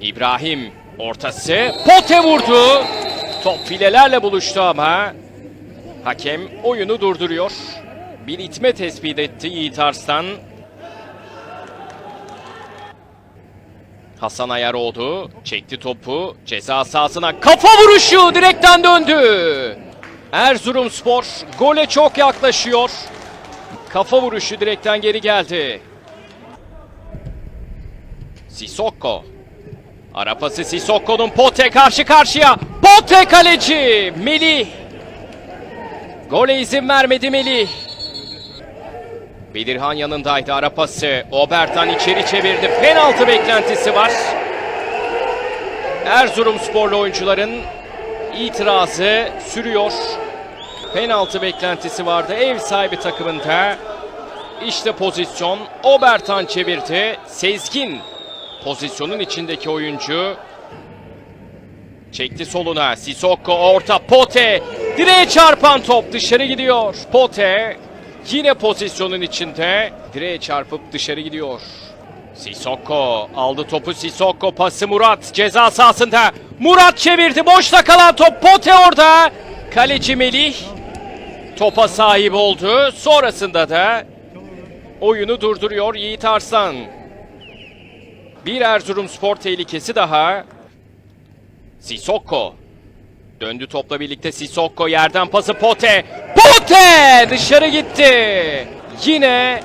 İbrahim ortası. Pote vurdu. Top filelerle buluştu ama hakem oyunu durduruyor. Bir itme tespit etti Yiğit Arslan. Hasan Ayaroğlu çekti topu ceza sahasına kafa vuruşu direkten döndü. Erzurumspor gole çok yaklaşıyor. Kafa vuruşu direkten geri geldi. Sissoko. Ara pası Sissoko'nun Pote karşı karşıya. Pote kaleci. Melih. Gole izin vermedi Melih. Bedirhan yanındaydı ara pası. Obertan içeri çevirdi. Penaltı beklentisi var. Erzurumsporlu oyuncuların itirazı sürüyor. Penaltı beklentisi vardı ev sahibi takımında. İşte pozisyon. Obertan çevirdi. Sezgin pozisyonun içindeki oyuncu. Çekti soluna. Sissoko orta. Pote. Direğe çarpan top dışarı gidiyor. Pote yine pozisyonun içinde. Direğe çarpıp dışarı gidiyor. Sissoko aldı topu Sissoko pası Murat ceza sahasında. Murat çevirdi boşta kalan top Pote orada. Kaleci Melih topa sahip oldu. Sonrasında da oyunu durduruyor Yiğit Arslan. Bir Erzurumspor tehlikesi daha. Sissoko. Döndü topla birlikte Sissoko yerden pası Pote. Pote dışarı gitti. Yine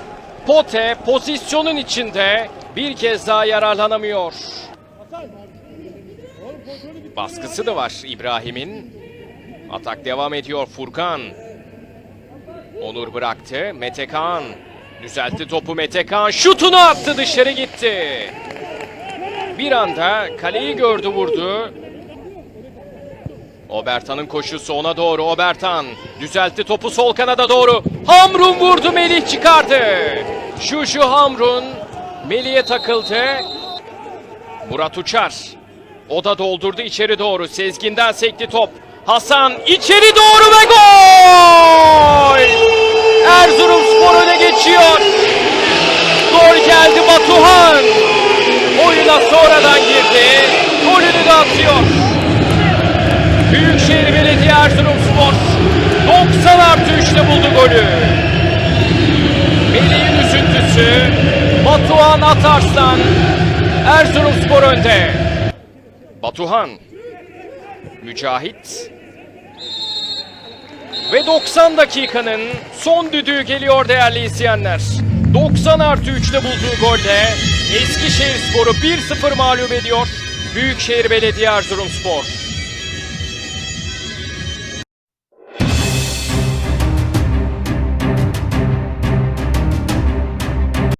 Pote pozisyonun içinde bir kez daha yararlanamıyor. Baskısı da var İbrahim'in. Atak devam ediyor Furkan. Onur bıraktı. Mete Kaan. Düzeltti topu Mete Kaan. Şutunu attı dışarı gitti. Bir anda kaleyi gördü vurdu. Obertan'ın koşusu ona doğru. Obertan düzeltti topu sol kanada doğru. Hamrun vurdu Melih çıkardı. Şu şu Hamrun Melih'e takıldı. Murat Uçar. O da doldurdu içeri doğru. Sezgin'den sekti top. Hasan içeri doğru ve gol! Erzurumspor öne geçiyor. Gol geldi Batuhan. Oyuna sonradan girdi. Golünü de atıyor. Büyükşehir Belediye Erzurumspor 90 artı 3'te buldu golü. Melih'in üzüntüsü Batuhan Atarslan Erzurumspor önde. Batuhan Mücahit ve 90 dakikanın son düdüğü geliyor değerli izleyenler. 90 artı 3'te bulduğu golle Eskişehir Sporu 1-0 mağlup ediyor. Büyükşehir Belediye Erzurumspor.